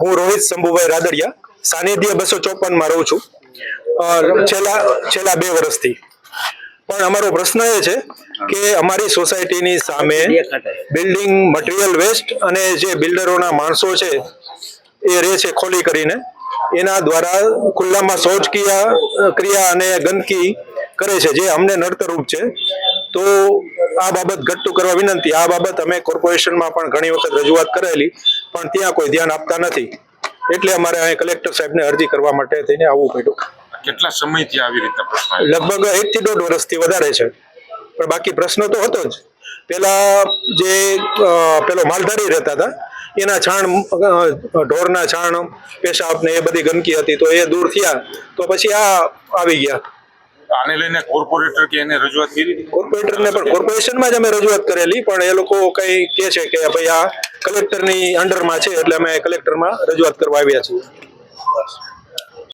હું રોહિત શંભુભાઈ રાદડિયા સાનિધ્ય બસો ચોપનમાં રહું છું. છેલ્લા છેલ્લા બે વર્ષથી. પણ અમારો પ્રશ્ન એ છે કે અમારી સોસાયટીની સામે બિલ્ડિંગ મટીરિયલ વેસ્ટ અને જે બિલ્ડરોના માણસો છે એ રહે છે ખોલી કરીને. એના દ્વારા ખુલ્લામાં શૌચક્રિયા ક્રિયા અને ગંદકી કરે છે જે અમને નડતરૂપ છે. તો આ બાબત ઘટતું કરવા વિનંતી. આ બાબત અમે કોર્પોરેશનમાં પણ ઘણી વખત રજૂઆત કરેલી પણ ત્યાં કોઈ ધ્યાન આપતા નથી. એટલે અમારે અહીં કલેક્ટર સાહેબને અરજી કરવા માટે થઈને આવવું પડ્યું. કેટલા સમયથી આવી રીતના પ્રશ્ન લગભગ એક થી દોઢ વર્ષથી વધારે છે. પણ બાકી પ્રશ્ન તો હતો જ. પેલા જે પેલો માલધારી રહેતા હતા એના છાણ ઢોરના છાણ પેશાબ ને એ બધી ગંદકી હતી તો એ દૂર થયા. તો પછી આ આવી ગયા. આને લઈને કોર્પોરેટર કે એને રજૂઆત કરી કોર્પોરેટર કોર્પોરેટરને પણ કોર્પોરેશનમાં જ અમે રજૂઆત કરેલી, પણ એ લોકો કઈ કે છે કે ભાઈ આ કલેક્ટરની અંડરમાં છે, એટલે અમે કલેક્ટરમાં રજૂઆત કરવા આવ્યા છીએ.